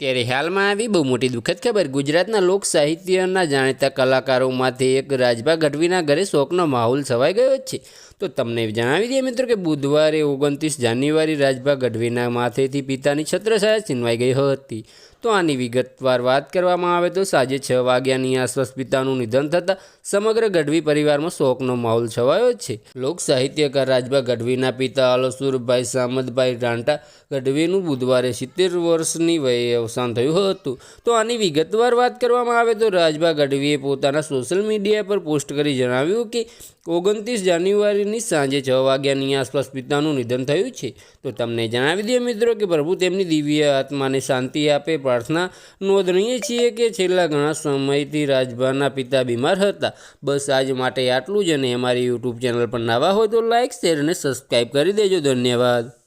ત્યારે હાલમાં આવી બહુ મોટી દુઃખદ ખબર. ગુજરાતના લોક સાહિત્યના જાણીતા કલાકારોમાંથી એક રાજભા ગઢવીના ઘરે શોકનો માહોલ છવાઈ ગયો છે. તો તમને જણાવી દઈએ મિત્રો કે બુધવારે ઓગણત્રીસ જાન્યુઆરી રાજભા ગઢવીના માથેથી પિતાની છત્રછાયા છીનવાઈ ગઈ હતી. તો આની વિગતવાર વાત કરવામાં આવે તો સાંજે છ વાગ્યાની આસપાસ પિતાનું નિધન થતાં સમગ્ર ગઢવી પરિવારમાં શોકનો માહોલ છવાયો છે. લોક સાહિત્યકાર રાજભા ગઢવીના પિતા અલસુરભાઈ સામદભાઈ રાંટા ગઢવીનું બુધવારે સિત્તેર વર્ષની વયે અવસાન થયું હતું. તો આની વિગતવાર વાત કરવામાં આવે તો રાજભા ગઢવીએ પોતાના સોશિયલ મીડિયા પર પોસ્ટ કરી જણાવ્યું કે, ઓગણત્રીસ જાન્યુઆરીની સાંજે છ વાગ્યાની આસપાસ પિતાનું નિધન થયું છે. તો તમને જણાવી દઈએ મિત્રો કે પ્રભુ તેમની દિવ્ય આત્માને શાંતિ આપે, પ્રાર્થના નોંધણીએ છીએ કે છેલ્લા ઘણા સમયથી રાજભાના પિતા બીમાર હતા. બસ આજ માટે આટલું જ અને અમારી યુટ્યુબ ચેનલ પર નવા હોય તો લાઇક શેર અને સબસ્ક્રાઈબ કરી દેજો. ધન્યવાદ.